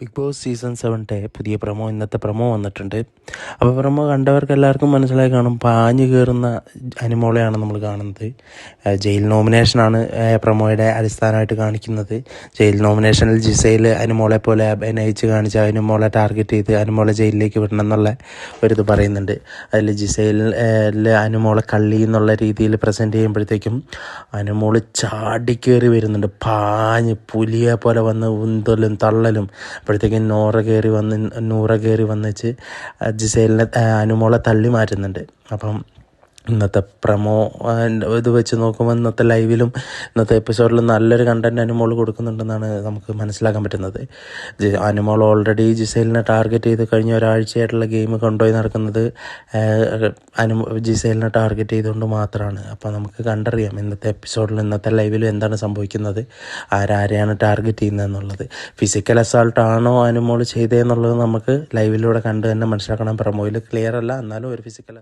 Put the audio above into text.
Big boss season സെവന്റെ പുതിയ promo ഇന്നത്തെ promo വന്നിട്ടുണ്ട്. അപ്പോൾ പ്രമോ കണ്ടവർക്ക് എല്ലാവർക്കും മനസ്സിലായി കാണും. പാഞ്ഞു കയറുന്ന അനിമോളെയാണ് നമ്മൾ കാണുന്നത്. ജയിൽ നോമിനേഷനാണ് പ്രമോയുടെ അടിസ്ഥാനമായിട്ട് കാണിക്കുന്നത്. ജയിൽ നോമിനേഷനിൽ ജിസയിൽ അനിമോളെ പോലെ അഭിനയിച്ച് കാണിച്ച അനിമോളെ ടാർഗറ്റ് ചെയ്ത് അനിമോളെ ജയിലിലേക്ക് വിടണം എന്നുള്ള ഒരിത് പറയുന്നുണ്ട്. അതിൽ ജിസയിൽ അനിമോളെ കള്ളി എന്നുള്ള രീതിയിൽ പ്രസന്റ് ചെയ്യുമ്പോഴത്തേക്കും അനിമോൾ ചാടിക്കേറി വരുന്നുണ്ട്. പാഞ്ഞ് പുലിയെ പോലെ വന്ന് ഉന്തലും തള്ളലും. അപ്പോഴത്തേക്കും നൂറ കയറി വന്ന് നൂറ കയറി വന്നിച്ച് ജിസേലിനെ അനുമോളെ തള്ളി മാറ്റുന്നുണ്ട്. അപ്പം ഇന്നത്തെ പ്രമോ ഇത് വെച്ച് നോക്കുമ്പോൾ ഇന്നത്തെ ലൈവിലും ഇന്നത്തെ എപ്പിസോഡിലും നല്ലൊരു കണ്ടന്റ് അനുമോൾ കൊടുക്കുന്നുണ്ടെന്നാണ് നമുക്ക് മനസ്സിലാക്കാൻ പറ്റുന്നത്. അനുമോൾ ഓൾറെഡി ജിസൈലിനെ ടാർഗറ്റ് ചെയ്ത് കഴിഞ്ഞ ഒരാഴ്ചയായിട്ടുള്ള ഗെയിം കൊണ്ടുപോയി നടക്കുന്നത് അനു ജിസൈലിനെ ടാർഗറ്റ് ചെയ്തുകൊണ്ട് മാത്രമാണ് അപ്പോൾ നമുക്ക് കണ്ടറിയാം ഇന്നത്തെ എപ്പിസോഡിലും ഇന്നത്തെ ലൈവിലും എന്താണ് സംഭവിക്കുന്നത് ആരാരെയാണ് ടാർഗറ്റ് ചെയ്യുന്നത് എന്നുള്ളത്. ഫിസിക്കൽ അസാൾട്ട് ആണോ അനുമോൾ ചെയ്തതെന്നുള്ളത് നമുക്ക് ലൈവിലൂടെ കണ്ട് തന്നെ മനസ്സിലാക്കണം. പ്രമോയിൽ ക്ലിയർ അല്ല എന്നാലും ഒരു ഫിസിക്കൽ